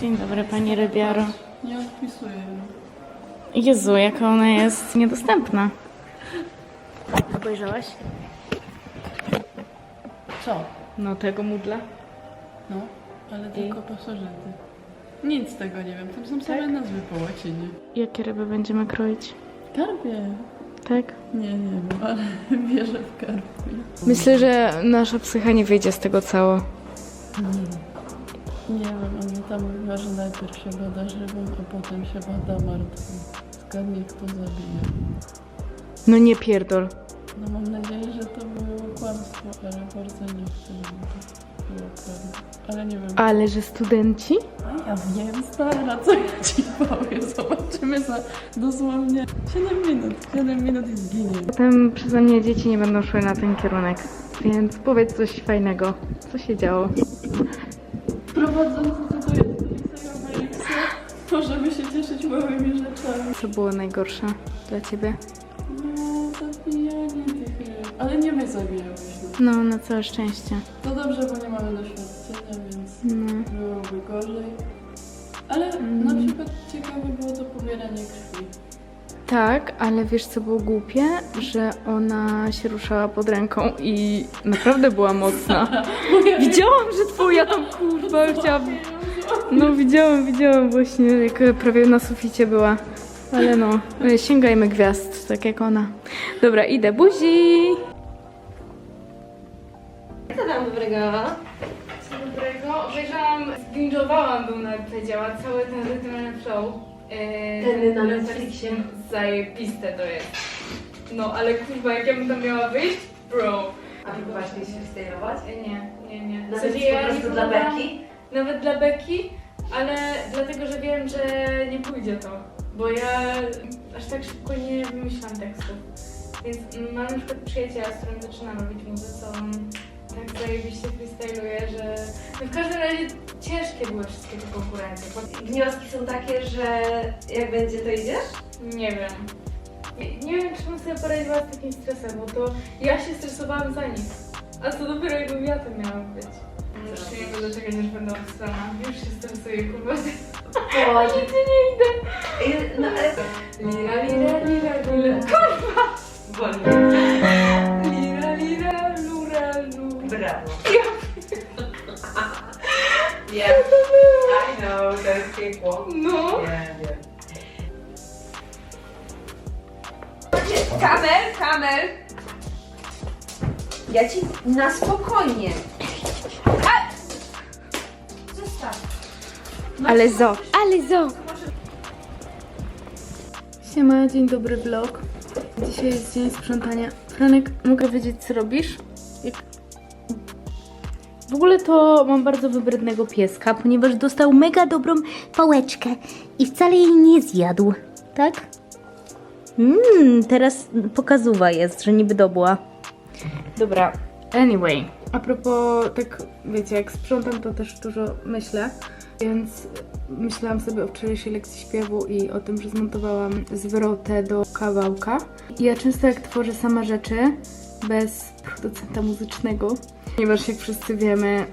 Dzień dobry, pani Rybiaro. Nie odpisuję. Jezu, jaka ona jest niedostępna. Obejrzałaś? Co? No tego mudla. No, ale tylko pasożyty. Nic z tego nie wiem. Tam są same nazwy po łacinie. Jakie ryby będziemy kroić? Karpie. Tak? Nie, nie wiem, ale wierzę w karpie. Myślę, że nasza psycha nie wyjdzie z tego cało. Nie wiem, oni tam mówiła, że najpierw się bada żywym, a potem się bada martwym. Zgadnij, kto zabija. No nie pierdol. No mam nadzieję, że to było kłamstwo, ale bardzo nie chcę, żeby to było prawda. Ale nie wiem. Ale że studenci? A ja wiem, stara, co ja ci powiem. Zobaczymy za dosłownie 7 minut. 7 minut i zginie. Potem przeze mnie dzieci nie będą szły na ten kierunek. Więc powiedz coś fajnego. Co się działo? Prowadzący cytuję z Obelixa, możemy się cieszyć małymi rzeczami. Co było najgorsze dla ciebie? No, zabijanie tych ryb. Ale nie my zabijałyśmy. No, na całe szczęście. To dobrze, bo nie mamy doświadczenia, więc No. byłoby gorzej. Ale na przykład ciekawe było to pobieranie krwi. Tak, ale wiesz co było głupie? Że ona się ruszała pod ręką i naprawdę była mocna. Widziałam, że twoja tam kurwa chciała... No widziałam, widziałam właśnie, jak prawie na suficie była. Ale no, sięgajmy gwiazd, tak jak ona. Dobra, idę, buzi! Co tam dobrego? Co dobrego? Obejrzałam, zbinge'owałam bym nawet powiedziała, cały ten rytm flow. Eee, Ten na Netflixie. Zajebiste to jest. No, ale kurwa, jak ja bym tam miała wyjść? Bro. A próbowałaś kiedyś się stylować? Nie, nie, nie. W Nawet sensie po ja prostu nie dla próbowałam- beki? Nawet dla Beki, ale dlatego, że wiem, że nie pójdzie to. Bo ja aż tak szybko nie wymyślam tekstów. Więc mm, mam na przykład przyjaciela, z którym zaczynam robić on tak zajebiście freestyluje, że... No w każdym razie ciężkie były wszystkie te konkurencje. Wnioski są takie, że jak będzie to idziesz? Nie wiem. Nie, nie wiem, czy bym sobie poradziła z takim stresem, bo to ja się stresowałam za nic. A co dopiero jakbym ja tym miała być. Już się nie będę czekać, aż będę odstrana. Już się stresuję, kurwa. Oj, Nigdzie nie idę. no ale... Lira, lira, lira, lira. Wolniej. Lira, Yeah, to było? I know, to jest piekło. No. Nie wiem. Kamer, kamer! Ja ci na spokojnie. A! Zostaw. Ale zo, ale zo. Siema, dzień dobry vlog. Dzisiaj jest dzień sprzątania. Franek, mogę wiedzieć co robisz? Jak... W ogóle to mam bardzo wybrednego pieska, ponieważ dostał mega dobrą pałeczkę i wcale jej nie zjadł, tak? Mmm, teraz pokazuwa jest, że niby dobła. Dobra, anyway. A propos, tak wiecie, jak sprzątam, to też dużo myślę, więc myślałam sobie o wczorajszej lekcji śpiewu i o tym, że zmontowałam zwrotę do kawałka. I ja często jak tworzę sama rzeczy, bez producenta muzycznego, ponieważ jak wszyscy wiemy,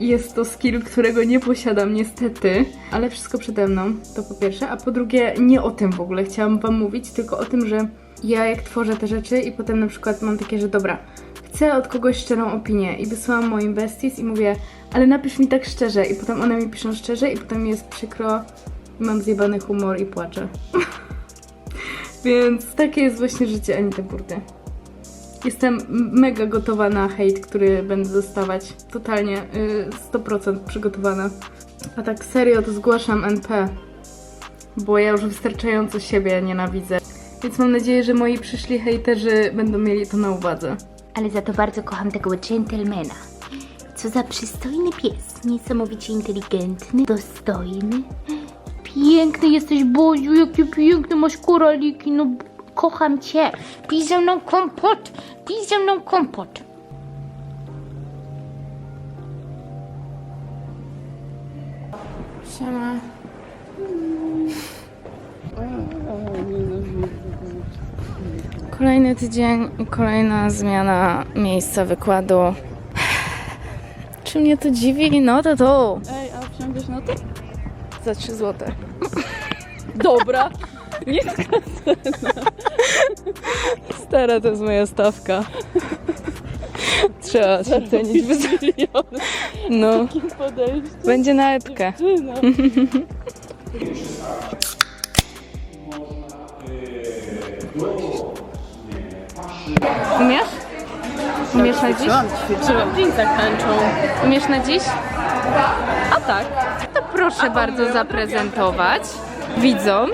jest to skill, którego nie posiadam niestety, ale wszystko przede mną, to po pierwsze, a po drugie nie o tym w ogóle chciałam wam mówić, tylko o tym, że ja jak tworzę te rzeczy i potem na przykład mam takie, że dobra, chcę od kogoś szczerą opinię i wysyłam moim besties i mówię, ale napisz mi tak szczerze i potem one mi piszą szczerze i potem jest przykro i mam zjebany humor i płaczę. Więc takie jest właśnie życie Anity Burdy. Jestem mega gotowa na hejt, który będę dostawać. Totalnie, y, 100% przygotowana. A tak serio to zgłaszam NP, bo ja już wystarczająco siebie nienawidzę. Więc mam nadzieję, że moi przyszli hejterzy będą mieli to na uwadze. Ale za to bardzo kocham tego gentlemana. Co za przystojny pies. Niesamowicie inteligentny, dostojny. Piękny jesteś, Boziu, jakie piękne masz koraliki, no kocham cię. Pij ze mną kompot, pij ze mną kompot. Siema. Kolejny tydzień i kolejna zmiana miejsca wykładu. Czy mnie to dziwi? No to to. Ej, a wsiądziesz na zł? Za 3 złote. Dobra. Nie Stara to jest moja stawka. Trzeba się cenić. miliony No, będzie na epkę. Umiesz? Umiesz na dziś? W jeansach tańczą. Umiesz na dziś? A tak. To proszę bardzo zaprezentować widzom.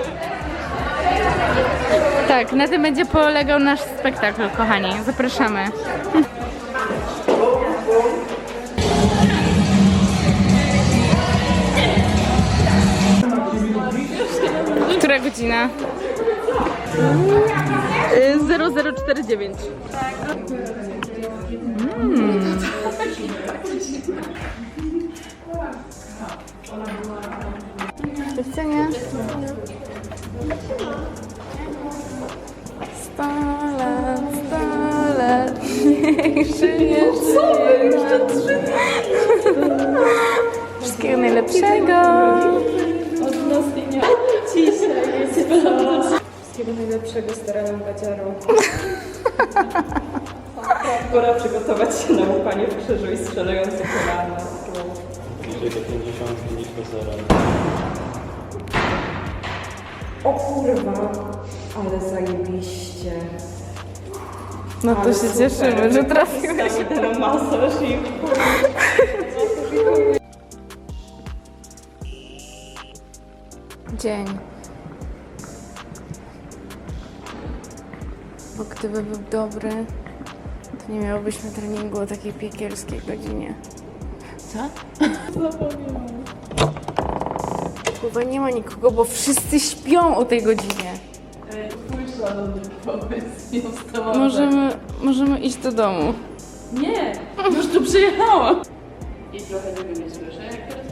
Tak, na tym będzie polegał nasz spektakl, kochani. Zapraszamy. Która godzina? 0049. Do widzenia. Sto niech żyje, żyje. Wszystkiego najlepszego. Od nas nie Dzisiaj jest Wszystkiego najlepszego starałem badziarą. Pora przygotować się na łupanie w krzyżu i strzelające kolana. Bliżej do 50 niż do zera. O kurwa, ale zajebiście. No to się cieszymy, że trafiłeś. Na masaż i Dzień. Bo gdyby był dobry, to nie miałobyśmy treningu o takiej piekielskiej godzinie. Co? Chyba nie ma nikogo, bo wszyscy śpią o tej godzinie. Twój szalony pomysł. Nie. Możemy, możemy iść do domu. Nie, już tu przyjechałam. I trochę nie słyszę, jak teraz.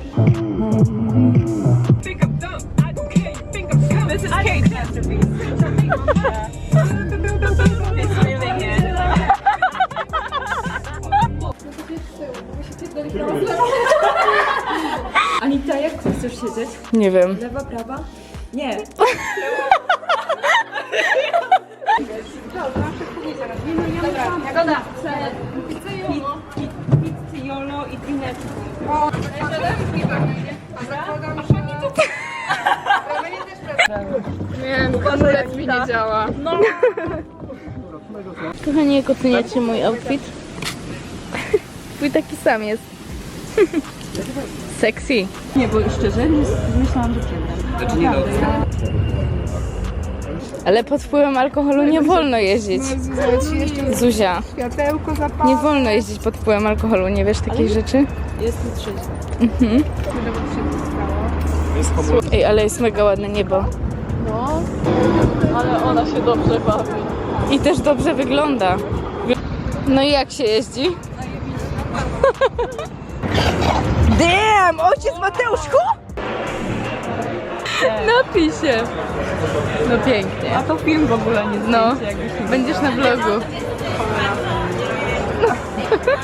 Anita, jak chcesz siedzieć? Nie wiem. Lewa, prawa? Nie. Jolo i drineczku. Nie, hamulec mi nie działa. No. Kochani, jak oceniacie mój outfit? Twój taki sam jest. Sexy. Nie, bo szczerze myślałam, że przegram. Ale pod wpływem alkoholu nie wolno jeździć. Zuzia, nie wolno jeździć pod wpływem alkoholu, nie wiesz takiej rzeczy? Jestem trzeźwa. Ej, ale jest mega ładne niebo. No, ale ona się dobrze bawi. I też dobrze wygląda. No i jak się jeździ? Damn! Ojciec Mateuszku? Napij się. No pięknie. A to film w ogóle nie No, zdjęcie, jakbyś nie będziesz na vlogu.